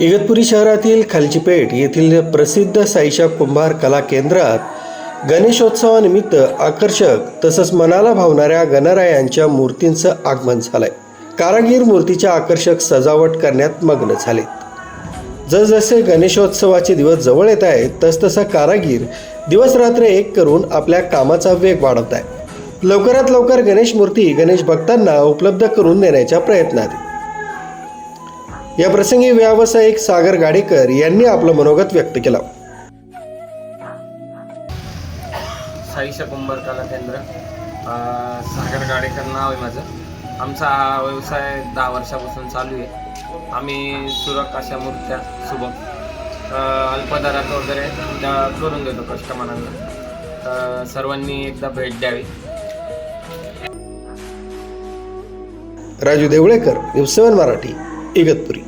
इगतपुरी शहरातील खालचीपेठ येथील प्रसिद्ध साईशा कुंभार कला केंद्रात गणेशोत्सवानिमित्त आकर्षक तसंच मनाला भावणाऱ्या गणरायांच्या मूर्तींचं आगमन झालंय. कारागीर मूर्तीच्या आकर्षक सजावट करण्यात मग्न झालेत. जसजसे गणेशोत्सवाचे दिवस जवळ येत आहेत तसतसा कारागीर दिवसरात्र एक करून आपल्या कामाचा वेग वाढवत आहे लवकरात लवकर गणेश मूर्ती गणेश भक्तांना उपलब्ध करून देण्याच्या प्रयत्नात आहे. या प्रसंगी व्यावसायिक सागर गाडेकर यांनी आपलं मनोगत व्यक्त केलं. साईशा कुंभार कला केंद्र. सागर गाडेकर नाव आहे माझं. आमचा हा व्यवसाय दहा वर्षापासून चालू आहे. आम्ही सुरक अशा मूर्त्या सुबक अल्पदरात वगैरे द- करून देतो कस्टमरांना. सर्वांनी एकदा भेट द्यावी. Raju Devlekar news seven Marathi Igatpuri.